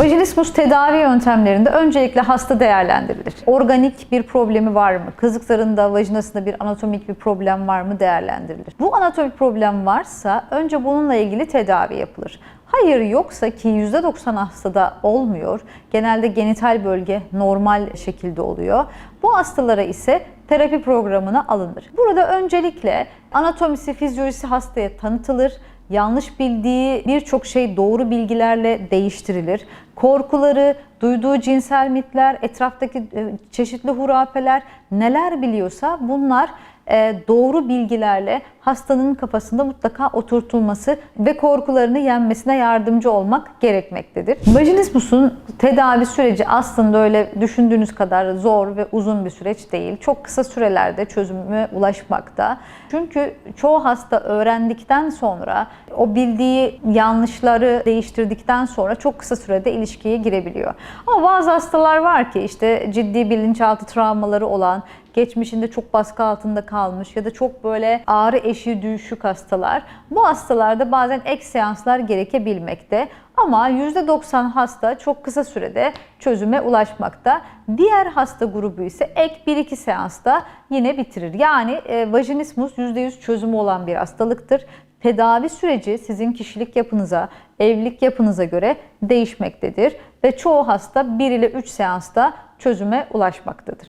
Vajinismus tedavi yöntemlerinde öncelikle hasta değerlendirilir. Organik bir problemi var mı? Kızıklarında, vajinasında bir anatomik bir problem var mı değerlendirilir. Bu anatomik problem varsa önce bununla ilgili tedavi yapılır. Hayır yoksa ki %90 hastada olmuyor. Genelde genital bölge normal şekilde oluyor. Bu hastalara ise terapi programına alınır. Burada öncelikle anatomisi, fizyolojisi hastaya tanıtılır yanlış bildiği birçok şey doğru bilgilerle değiştirilir. Korkuları, duyduğu cinsel mitler, etraftaki e, çeşitli hurafeler neler biliyorsa bunlar e, doğru bilgilerle hastanın kafasında mutlaka oturtulması ve korkularını yenmesine yardımcı olmak gerekmektedir. Vajinismus'un tedavi süreci aslında öyle düşündüğünüz kadar zor ve uzun bir süreç değil. Çok kısa sürelerde çözüme ulaşmakta. Çünkü çoğu hasta öğrendikten sonra o bildiği yanlışları değiştirdikten sonra çok kısa sürede ilişkiye girebiliyor. Ama bazı hastalar var ki işte ciddi bilinçaltı travmaları olan, geçmişinde çok baskı altında kalmış ya da çok böyle ağrı eşiği düşük hastalar. Bu hastalarda bazen ek seanslar gerekebilmekte. Ama %90 hasta çok kısa sürede çözüme ulaşmakta. Diğer hasta grubu ise ek 1-2 seansta yine bitirir. Yani e, vajinismus %100 çözümü olan bir hastalıktır. Tedavi süreci sizin kişilik yapınıza, evlilik yapınıza göre değişmektedir ve çoğu hasta 1 ile 3 seansta çözüme ulaşmaktadır.